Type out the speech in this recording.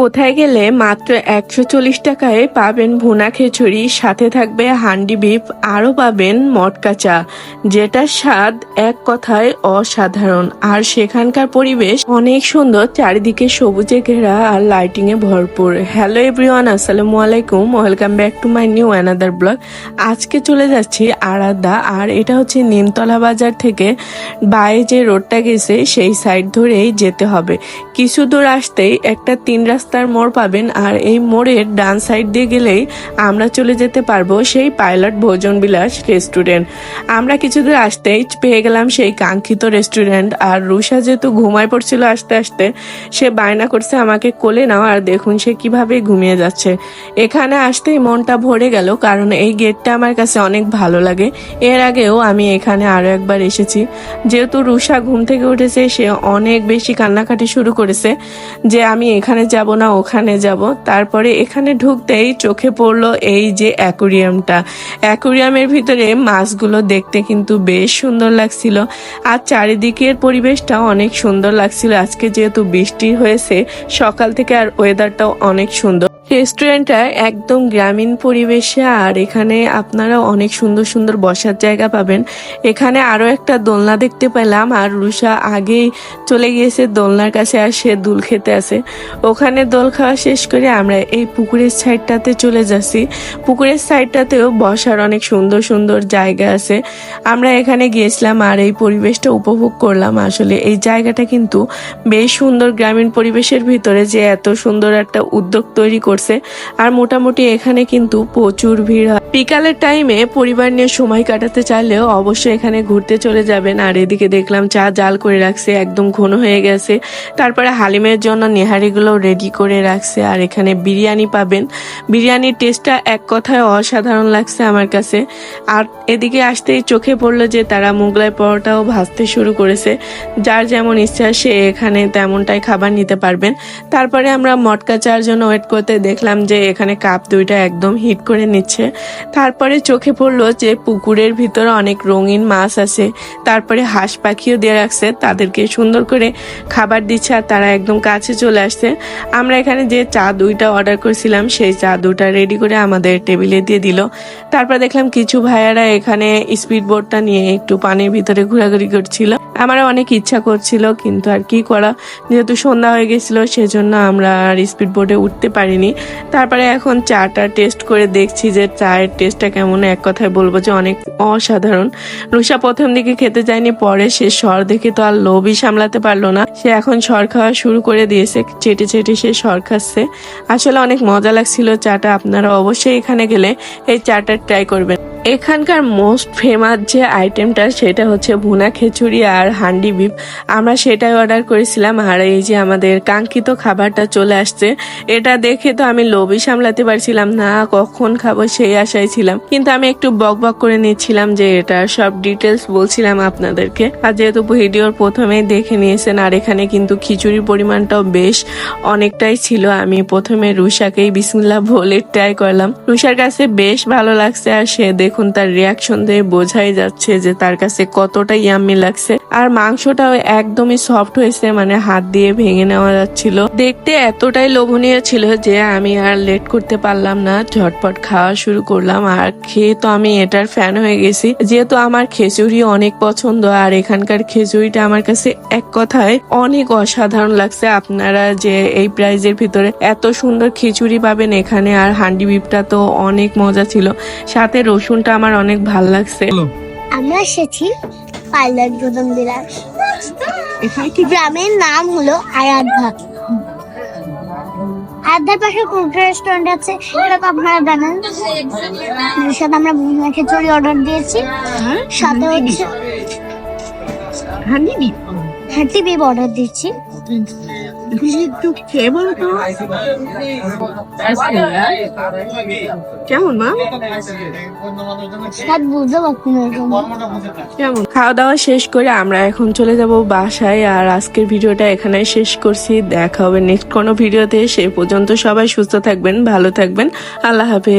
কোথায় গেলে মাত্র একশো চল্লিশ টাকায় পাবেন ভুনা খিচুড়ি, সাথে থাকবে হান্ডি বিফ, আরও পাবেন মটকা চা, যেটার স্বাদ এক কথায় অসাধারণ। আর সেখানকার পরিবেশ অনেক সুন্দর, চারিদিকে সবুজে ঘেরা আর লাইটিং এ ভরপুর। হ্যালো এভরিওয়ান আসসালামু আলাইকুম welcome back to my new another blog আজকে চলে যাচ্ছি আরাদা, আর এটা হচ্ছে নিমতলা বাজার থেকে বাইরে যে রোডটা গেছে, সেই সাইড ধরেই যেতে হবে। কিছু দূর আসতেই একটা তিন রাস্তার মোড় পাবেন আর এই মোড়ের ডান সাইড দিয়ে গেলেই আমরা চলে যেতে পারব সেই পাইলট ভোজন বিলাস রেস্টুরেন্ট। আমরা কিছু দূর আসতেই পেয়ে গেলাম সেই কাঙ্ক্ষিত রেস্টুরেন্ট আর রুষা যেহেতু ঘুমায় পড়ছিল আস্তে আস্তে, সে বায়না করছে আমাকে কোলে নাও আর দেখুন সে কীভাবে ঘুমিয়ে যাচ্ছে। এখানে আসতেই মনটা ভরে গেল কারণ এই গেটটা আমার কাছে অনেক ভালো লাগে। এর আগেও আমি এখানে আরও একবার এসেছি। যেহেতু রুষা ঘুম থেকে উঠেছে, সে অনেক বেশি কান্নাকাটি শুরু করেছে যে আমি এখানে যাব না, ওখানে যাব। তারপরে এখানে ঢুকতেই চোখে পড়ল এই যে অ্যাকুরিয়ামটা। অ্যাকুরিয়ামের ভিতরে মাছগুলো দেখতে কিন্তু বেশ সুন্দর লাগছিল। আর চারিদিকের পরিবেশটা অনেক সুন্দর লাগছিল। আজকে যেহেতু বৃষ্টি হয়েছে, সকাল থেকে আর ওয়েদারটাও অনেক সুন্দর। রেস্টুরেন্টটা একদম গ্রামীণ পরিবেশে, আর এখানে আপনারা অনেক সুন্দর সুন্দর বসার জায়গা পাবেন। এখানে আরও একটা দোলনা দেখতে পেলাম, আর রুষা আগেই চলে গিয়েছে দোলনার কাছে, আর সে দুল খেতে আছে। ওখানে দোল খাওয়া শেষ করে আমরা এই পুকুরের সাইডটাতে চলে যাচ্ছি। পুকুরের সাইডটাতেও বসার অনেক সুন্দর সুন্দর জায়গা আছে। আমরা এখানে গিয়েছিলাম, আর এই পরিবেশটা উপভোগ করলাম। আসলে এই জায়গাটা কিন্তু বেশ সুন্দর গ্রামীণ পরিবেশের ভিতরে যে এত সুন্দর একটা উদ্যোগ তৈরি করছে। আর মোটামুটি এখানে কিন্তু প্রচুর ভিড় হয়। বিকালের টাইমে পরিবার নিয়ে সময় কাটাতে চাইলেও অবশ্যই এখানে ঘুরতে চলে যাবেন। আর এদিকে দেখলাম চা জাল করে রাখছে, একদম ঘন হয়ে গেছে। তারপরে হালিমের জন্য নেহারিগুলো রেডি করে রাখছে। আর এখানে বিরিয়ানি পাবেন। বিরিয়ানির টেস্টটা এক কথায় অসাধারণ লাগছে আমার কাছে। আর এদিকে আসতেই চোখে পড়ল যে তারা মোগলাই পরোটাও ভাজতে শুরু করেছে। যার যেমন ইচ্ছা সে এখানে তেমনটাই খাবার নিতে পারবেন। তারপরে আমরা মটকা চার জন্য ওয়েট করতে দেখলাম যে এখানে কাপ দুইটা একদম হিট করে নিচ্ছে। তারপরে চোখে পড়ল যে পুকুরের ভিতরে অনেক রঙিন মাছ আছে। তারপরে হাঁস পাখিও দিয়ে রাখছে, তাদেরকে সুন্দর করে খাবার দিচ্ছে আর তারা একদম কাছে চলে আসছে। আমরা এখানে যে চা দুইটা অর্ডার করেছিলাম, সেই চা দুটা রেডি করে আমাদের টেবিলে দিয়ে দিল। তারপর দেখলাম কিছু ভাইয়ারা এখানে স্পিড বোটটা নিয়ে একটু পানির ভিতরে ঘোরাঘুরি করছিল। আমার অনেক ইচ্ছা করছিল, কিন্তু আর কি করা? যেহেতু সন্ধ্যা হয়ে গেছিল, সেজন্য আমরা আর স্পিড বোটে উঠতে পারিনি। তারপরে এখন চাটা টেস্ট করে দেখছি যে চায়ের টেস্টটা কেমন। এক কথায় বলব যে অনেক অসাধারণ। রুষা প্রথম দিকে খেতে যায়নি, পরে সে স্বর দেখে তো আর লোভই সামলাতে পারল না। সে এখন স্বর খাওয়া শুরু করে দিয়েছে, চেটে চেটে সে স্বর খাচ্ছে। আসলে অনেক মজা লাগছিল চাটা, আপনারা অবশ্যই এখানে গেলে এই চাটা ট্রাই করবেন। এখানকার মোস্ট ফেমাস যে আইটেমটা সেটা হচ্ছে ভুনা খিচুড়ি আর হান্ডি বিপ আমরা সেটাই অর্ডার করেছিলাম আর এই যে আমাদের কাঙ্ক্ষিত খাবারটা চলে আসছে। এটা দেখে তো আমি লোভই সামলাতে পারছিলাম না, কখন খাব সেই আশায় ছিলাম। কিন্তু আমি একটু বক বক করে নিচ্ছিলাম যে এটা সব ডিটেলস বলছিলাম আপনাদেরকে। আর যেহেতু ভিডিওর প্রথমেই দেখে নিয়েছেন, আর এখানে কিন্তু খিচুড়ির পরিমাণটাও বেশ অনেকটাই ছিল, আমি প্রথমে রুষাকেই বিসমিল্লা বলে ট্রাই করলাম। রুষার কাছে বেশ ভালো লাগছে আর সে দেখুন, তার রিয়াকশন দিয়ে বোঝাই যাচ্ছে যে তার কাছে কতটা ইয়াম্মি লাগছে। আর মাংসটাও একদমই সফট হয়েছে মানে হাত দিয়ে ভেঙে নেওয়া যাচ্ছিল। দেখতে এতটাই লোভনীয় ছিল যে আমি আর লেট করতে পারলাম না। ঝটপট খাওয়া শুরু করলাম, আর খেয়ে তো আমি এটার ফ্যান হয়ে গেছি। যেহেতু আমার খিচুড়ি অনেক পছন্দ, আর এখানকার খিচুড়িটা আমার কাছে এক কথায় অনেক অসাধারণ লাগছে। আপনারা যে এই প্রাইজের ভিতরে এত সুন্দর খিচুড়ি পাবেন এখানে, আর হান্ডি বিপটা তো অনেক মজা ছিল। সাথে রসুনটা আমার অনেক ভালো লাগছে। আমরা এসেছি পাইলট প্রথম বিলাস এখানে গ্রামের নাম হলো আরাধ্যা। আরাধ্যার পাশে কোন রেস্টুরেন্ট আছে এটা তো আপনারা জানেন। সাথে আমরা খিচুড়ি অর্ডার দিয়েছি। সাথে হচ্ছে হান্ডি বিপ হাঁটি বিপ অর্ডার দিচ্ছি খেয়ে বলো তো কেমন মা। কেমন? খাওয়া দাওয়া শেষ করে আমরা এখন চলে যাব বাসায় আর আজকের ভিডিওটা এখানে শেষ করছি। দেখা হবে নেক্সট কোনো ভিডিওতে। সে পর্যন্ত সবাই সুস্থ থাকবেন ভালো থাকবেন। আল্লাহ হাফেজ।